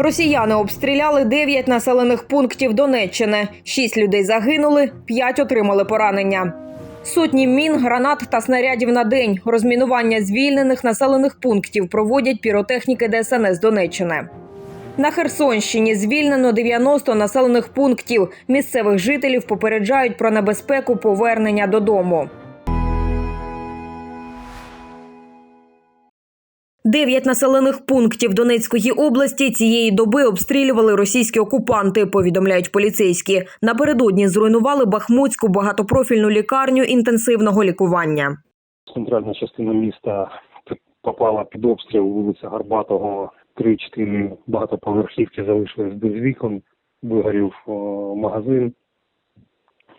Росіяни обстріляли 9 населених пунктів Донеччини. 6 людей загинули, 5 отримали поранення. Сотні мін, гранат та снарядів на день. Розмінування звільнених населених пунктів проводять піротехніки ДСНС Донеччини. На Херсонщині звільнено 90 населених пунктів. Місцевих жителів попереджають про небезпеку повернення додому. Дев'ять населених пунктів Донецької області цієї доби обстрілювали російські окупанти. Повідомляють поліцейські. Напередодні зруйнували Бахмутську багатопрофільну лікарню інтенсивного лікування. Центральна частина міста попала під обстріл вулиця Гарбатого. Три-чотири багатоповерхівки залишились без вікон. Вигорів магазин.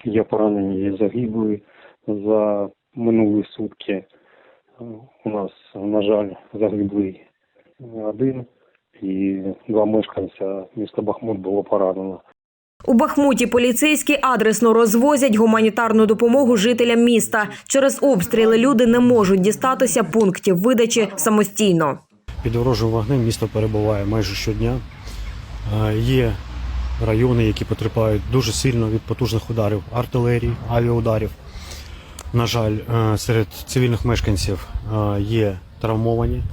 Є поранені, є загиблі за минулі сутки. Е, У нас, на жаль, загиблий один і два мешканця міста Бахмут було поранено. У Бахмуті поліцейські адресно розвозять гуманітарну допомогу жителям міста. Через обстріли люди не можуть дістатися пунктів видачі самостійно. Під ворожим вогнем місто перебуває майже щодня. Е, Є райони, які потерпають дуже сильно від потужних ударів артилерії, авіаударів. На жаль, е, серед цивільних мешканців е, є травмовані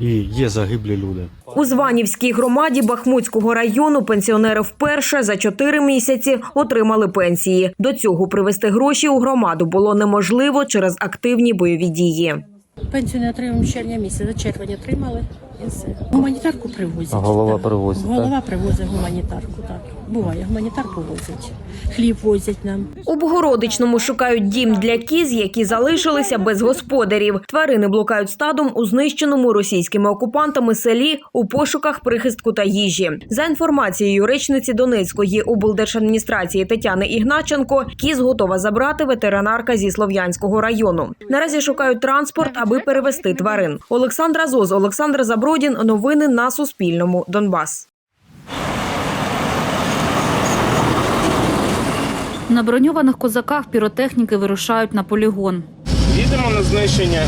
і є загиблі люди. У Званівській громаді Бахмутського району пенсіонери вперше за чотири місяці отримали пенсії. До цього привезти гроші у громаду було неможливо через активні бойові дії. Пенсію не отримуємо з червня місяця, червень отримали і все. Гуманітарку привозять. А голова так. привозить, так? Голова привозить гуманітарку, так. Буває, гуманітарку возять. Хліб возять нам. У Богородичному шукають дім для кіз, які залишилися без господарів. Тварини блукають стадом у знищеному російськими окупантами селі у пошуках прихистку та їжі. За інформацією речниці Донецької облдержадміністрації Тетяни Ігначенко, кіз готова забрати ветеринарка зі Слов'янського району. Наразі шукають транспорт, аби перевезти тварин. Олександра Зоз, Олександр Забродін. Новини на Суспільному. Донбас. На броньованих козаках піротехніки вирушають на полігон. Їдемо на знищення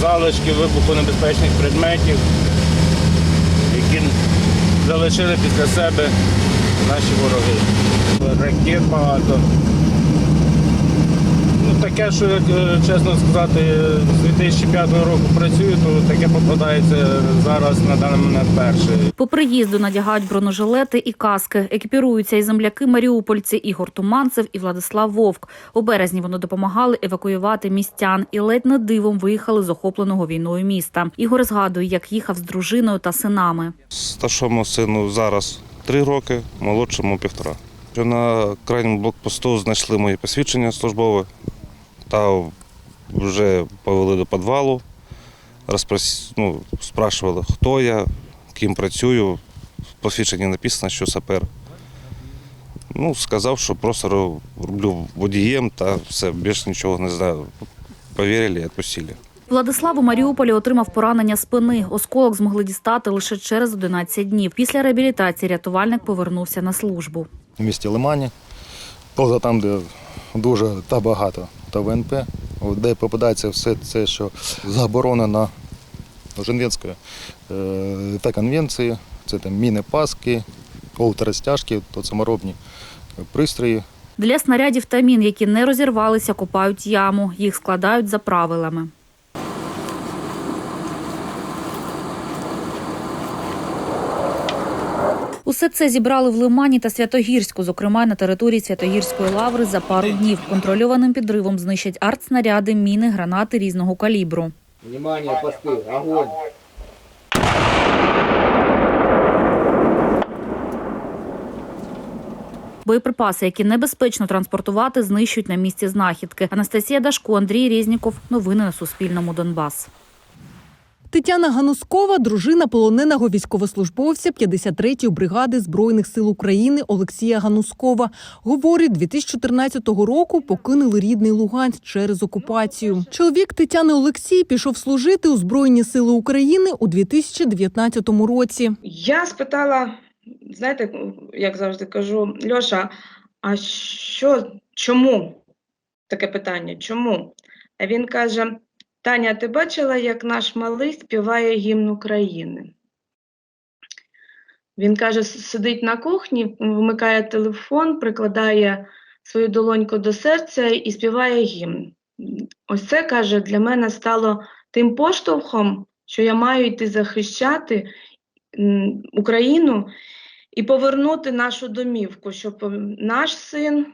залишки вибухонебезпечних предметів, які залишили після себе наші вороги. Ракет багато. Таке, що, як е, чесно сказати, з 2005 року працюю, то таке попадається зараз на даний момент перше. По приїзду надягають бронежилети і каски. Екіпіруються і земляки маріупольці Ігор Туманцев і Владислав Вовк. У березні вони допомагали евакуювати містян і ледь не дивом виїхали з охопленого війною міста. Ігор згадує, як їхав з дружиною та синами. Старшому сину зараз три роки, молодшому півтора. На крайньому блокпосту знайшли мої посвідчення службове та вже повели до підвалу, розпрос... ну, спрашували, хто я, ким працюю. В посвідченні написано, що сапер. Ну, сказав, що просто роблю водієм та все, більше нічого не знаю. Повірили і відпустили. Владислав у Маріуполі отримав поранення спини. Осколок змогли дістати лише через 11 днів. Після реабілітації рятувальник повернувся на службу. в місті Лимані, поза там, де дуже та багато та ВНП, де попадається все це, що заборонено Женевською е, та конвенції, це там міни паски, розтяжки, то саморобні пристрої. Для снарядів та мін, які не розірвалися, копають яму. Їх складають за правилами. Усе це зібрали в Лимані та Святогірську, зокрема на території Святогірської лаври за пару днів. Контрольованим підривом знищать артснаряди, міни, гранати різного калібру. Внимание, посты, огонь! Боєприпаси, які небезпечно транспортувати, знищують на місці знахідки. Анастасія Дашко, Андрій Різніков. Новини на Суспільному. Донбас. Тетяна Ганускова, дружина полоненого військовослужбовця 53-ї бригади збройних сил України Олексія Ганускова, говорить, 2014 року покинули рідний Луганськ через окупацію. Чоловік Тетяни Олексій пішов служити у Збройні сили України у 2019 році. Я спитала, знаєте, як завжди кажу, Льоша, а що, чому? Таке питання, чому? А він каже: Таня, ти бачила, як наш малий співає гімн України? Він каже, сидить на кухні, вмикає телефон, прикладає свою долоньку до серця і співає гімн. Ось це каже для мене стало тим поштовхом, що я маю йти захищати Україну і повернути нашу домівку, щоб наш син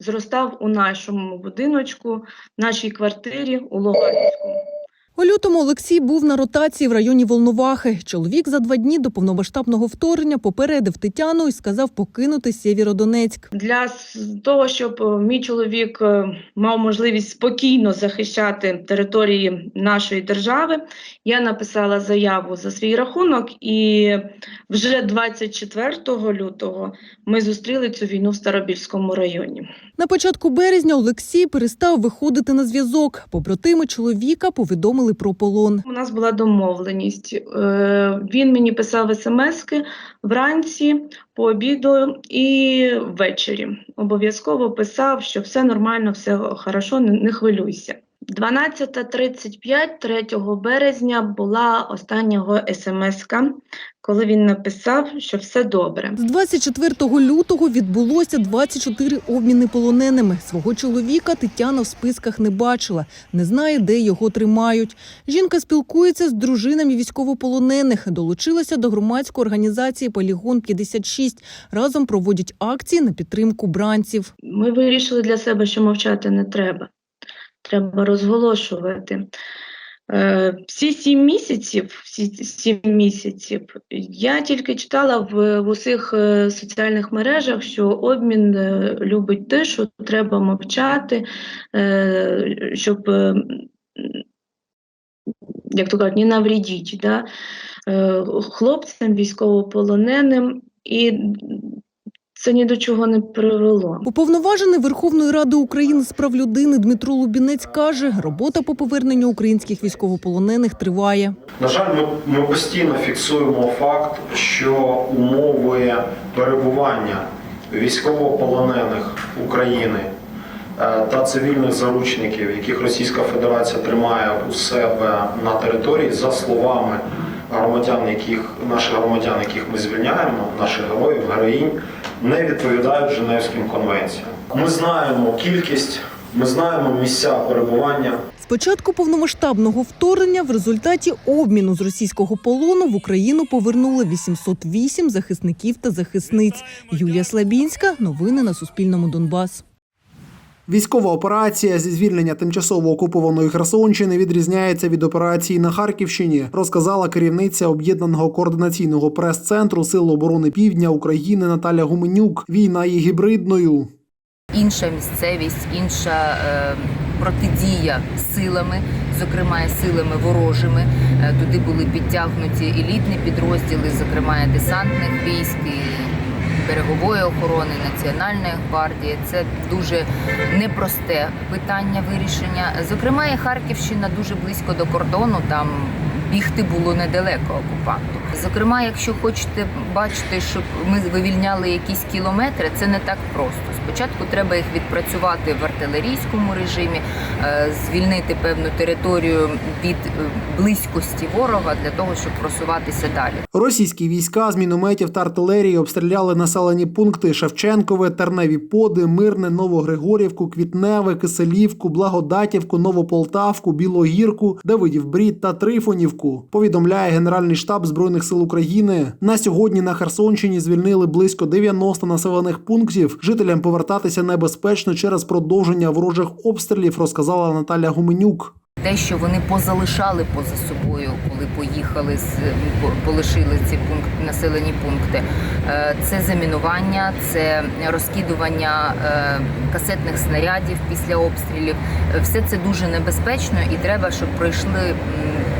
зростав у нашому будиночку, в нашій квартирі у Луганську. У лютому Олексій був на ротації в районі Волновахи. Чоловік за два дні до повномасштабного вторгнення попередив Тетяну і сказав покинути Сєвєродонецьк. Для того, щоб е, мій чоловік е, мав можливість спокійно захищати території нашої держави, я написала заяву за свій рахунок, і вже 24 лютого ми зустріли цю війну в Старобільському районі. На початку березня Олексій перестав виходити на зв'язок. Побратими чоловіка повідомили про полон. У нас була домовленість. Е, Він мені писав смски вранці, по обіду і ввечері. Обов'язково писав, що все нормально, все хорошо, не хвилюйся. 12.35 3 березня була остання його смска, коли він написав, що все добре. З 24 лютого відбулося 24 обміни полоненими. Свого чоловіка Тетяна в списках не бачила, не знає, де його тримають. Жінка спілкується з дружинами військовополонених. Долучилася до громадської організації Полігон 56 Разом проводять акції на підтримку бранців. Ми вирішили для себе, що мовчати не треба. Треба розголошувати. Е, Всі сім місяців, всі сім місяців, я тільки читала в, в усіх е, соціальних мережах, що обмін е, любить тишу, треба мовчати, щоб, як то кажуть, не навредіть да? хлопцям, військовополоненим. І це ні до чого не привело. Уповноважений Верховної Ради України з прав людини Дмитро Лубінець каже, робота по поверненню українських військовополонених триває. На жаль, ми, ми постійно фіксуємо факт, що умови перебування військовополонених України е, та цивільних заручників, яких Російська Федерація тримає у себе на території, за словами громадян, яких наших громадян, яких ми звільняємо, наших героїв, героїнь, не відповідають Женевським конвенціям. Ми знаємо кількість, ми знаємо місця перебування З початку повномасштабного вторгнення в результаті обміну з російського полону в Україну повернули 808 захисників та захисниць. Юлія Слабінська. Новини на Суспільному Донбас. Військова операція зі звільнення тимчасово окупованої Херсонщини відрізняється від операції на Харківщині, розказала керівниця об'єднаного координаційного прес-центру Сил оборони Півдня України Наталя Гуменюк. Війна є гібридною. інша місцевість, інша е, протидія силами, зокрема силами ворожими. Е, туди були підтягнуті елітні підрозділи, зокрема десантних військ. І Берегової охорони, Національної гвардії це дуже непросте питання вирішення. Зокрема, і Харківщина дуже близько до кордону. Там бігти було недалеко окупанту. Зокрема, якщо хочете бачити, щоб ми вивільняли якісь кілометри, це не так просто. Спочатку треба їх відпрацювати в артилерійському режимі, е, звільнити певну територію від е, близькості ворога для того, щоб просуватися далі. Російські війська з мінометів та артилерії обстріляли населені пункти Шевченкове, Терневі Поди, Мирне, Новогригорівку, Квітневе, Киселівку, Благодатівку, Новополтавку, Білогірку, Давидів Брід та Трифонівку. Повідомляє Генеральний штаб збройних сил України. На сьогодні на Херсонщині звільнили близько 90 населених пунктів. Жителям повертатися небезпечно через продовження ворожих обстрілів, розказала Наталя Гуменюк. Те, що вони позалишали поза собою, коли поїхали з полишили ці пункт, населені пункти, е, це замінування, це розкидування е, касетних снарядів після обстрілів. Все це дуже небезпечно, і треба, щоб пройшли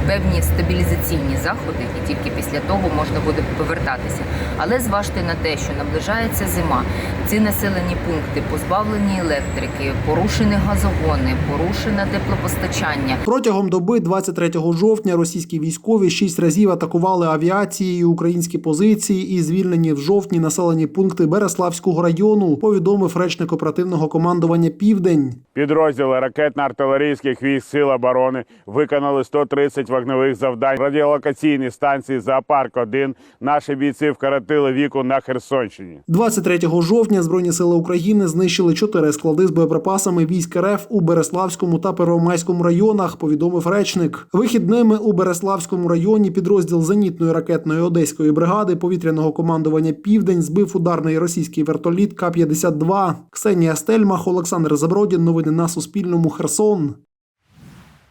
певні стабілізаційні заходи, і тільки після того можна буде повертатися. Але зважте на те, що наближається зима. Ці населені пункти позбавлені електрики, порушені газогони, порушене теплопостачання. Протягом доби 23 жовтня російські військові шість разів атакували авіацією українські позиції і звільнені в жовтні населені пункти Береславського району. Повідомив речник оперативного командування Південь. Підрозділи ракетно-артилерійських військ Сил оборони виконали 130 вогневих завдань. Радіолокаційні станції Зоопарк 1 наші бійці вкоротили віку на Херсонщині. 23 жовтня Збройні сили України знищили чотири склади з боєприпасами військ РФ у Береславському та Первомайському районах. Повідомив речник. Вихідними у Береславському районі підрозділ зенітної ракетної одеської бригади повітряного командування Південь збив ударний російський вертоліт К-52. Ксенія Стельмах, Олександр Забродін. Новини на Суспільному. Херсон.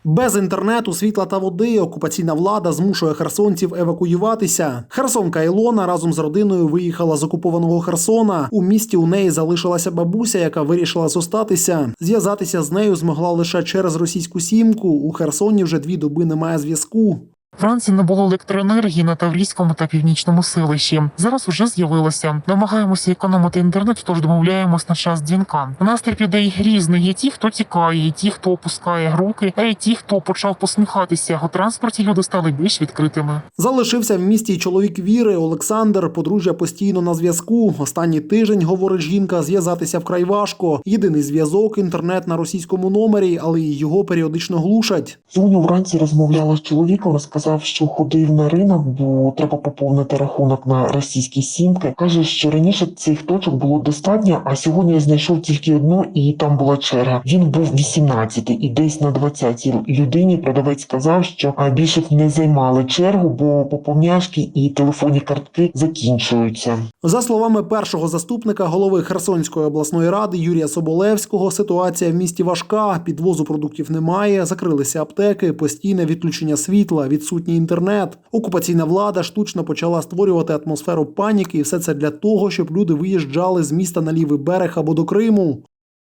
Без інтернету, світла та води окупаційна влада змушує херсонців евакуюватися. Херсонка Ілона разом з родиною виїхала з окупованого Херсона. У місті у неї залишилася бабуся, яка вирішила зостатися. Зв'язатися з нею змогла лише через російську сімку. У Херсоні вже дві доби немає зв'язку. Вранці не було електроенергії на Таврійському та північному селищі. Зараз уже з'явилося. Намагаємося економити інтернет, тож домовляємось на час дзвінка. Настрій людей різний. Є ті, хто тікає, є ті, хто опускає руки, а є ті, хто почав посміхатися. У транспорті люди стали більш відкритими. Залишився в місті й чоловік віри Олександр. Подружжя постійно на зв'язку. Останній тиждень, говорить жінка, зв'язатися вкрай важко. Єдиний зв'язок інтернет на російському номері, але й його періодично глушать. Сьогодні вранці розмовляла з чоловіком, сказав, що ходив на ринок, бо треба поповнити рахунок на російські сімки. Каже, що раніше цих точок було достатньо, а сьогодні я знайшов тільки одну, і там була черга. Він був 18 і десь на 20 людині. Продавець сказав, що більше б не займали чергу, бо поповняшки і телефонні картки закінчуються. За словами першого заступника голови Херсонської обласної ради Юрія Соболевського, ситуація в місті важка. Підвозу продуктів немає, закрилися аптеки, постійне відключення світла, відсутній інтернет. Окупаційна влада штучно почала створювати атмосферу паніки, і все це для того, щоб люди виїжджали з міста на лівий берег або до Криму.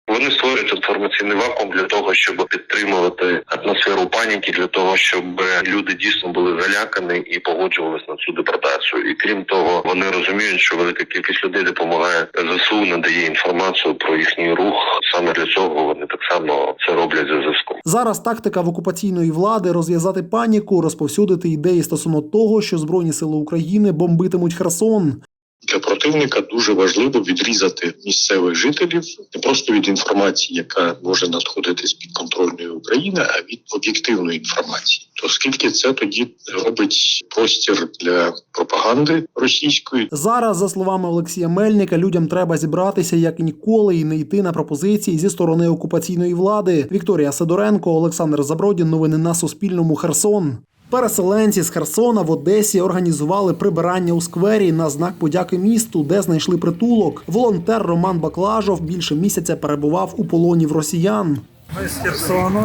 Вони створюють інформаційний вакуум для того, щоб підтримувати атмосферу паніки, для того, щоб люди дійсно були залякані і погоджувалися на цю депортацію. І крім того, вони розуміють, що велика кількість людей допомагає ЗСУ, надає інформацію про їхній рух. Саме для цього вони так само це роблять за зв'язком. Зараз тактика в окупаційної влади розв'язати паніку, розповсюдити ідеї стосовно того, що збройні сили України бомбитимуть Херсон. Для противника дуже важливо відрізати місцевих жителів не просто від інформації, яка може надходити з підконтрольної України, а від об'єктивної інформації. То скільки це тоді робить простір для пропаганди російської, Зараз, за словами Олексія Мельника, людям треба зібратися як ніколи і не йти на пропозиції зі сторони окупаційної влади. Вікторія Сидоренко, Олександр Забродін. Новини на Суспільному. Херсон. Переселенці з Херсона в Одесі організували прибирання у сквері на знак подяки місту, де знайшли притулок. Волонтер Роман Баклажов більше місяця перебував у полоні в росіян. Ми з Херсону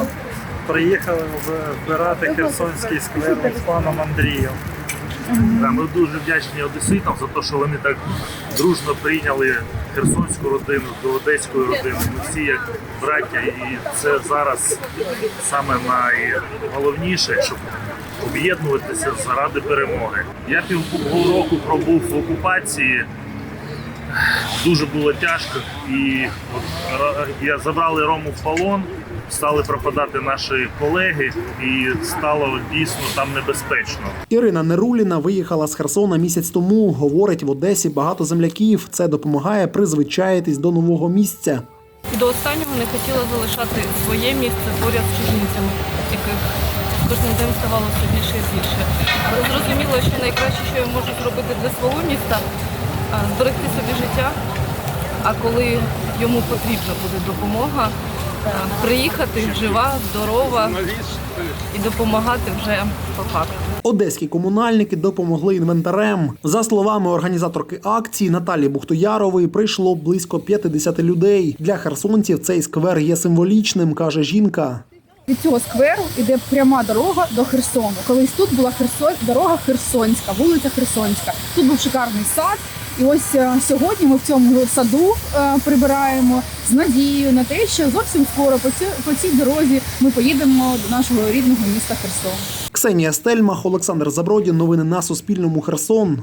приїхали вбирати Херсонський сквер з паном Андрієм. Ми дуже вдячні одеситам за те, що вони так дружно прийняли херсонську родину до одеської родини. Ми всі як браття, і це зараз саме найголовніше, щоб об'єднуватися заради перемоги. Я півроку пробув в окупації. Дуже було тяжко, і от забрали Рому в полон, стали пропадати наші колеги, і стало дійсно там небезпечно. Ірина Неруліна виїхала з Херсона місяць тому. Говорить, в Одесі багато земляків. Це допомагає призвичаїтись до нового місця. До останнього не хотіла залишати своє місце поряд з чужинцями, яких кожним днем ставало все більше і більше. Зрозуміло, що найкраще, що я можу зробити для свого міста, зберегти собі життя. А коли йому потрібна буде допомога, приїхати жива, здорова і допомагати вже по факту. Одеські комунальники допомогли інвентарем. За словами організаторки акції Наталі Бухтоярової, прийшло близько 50 людей. Для херсонців цей сквер є символічним, каже жінка. Від цього скверу йде пряма дорога до Херсону. Колись тут була Херсон, дорога Херсонська, вулиця Херсонська. Тут був шикарний сад. І ось е, сьогодні ми в цьому саду е, прибираємо з надією на те, що зовсім скоро по цій, по цій дорозі ми поїдемо до нашого рідного міста Херсон. Ксенія Стельмах, Олександр Забродін. Новини на Суспільному. Херсон.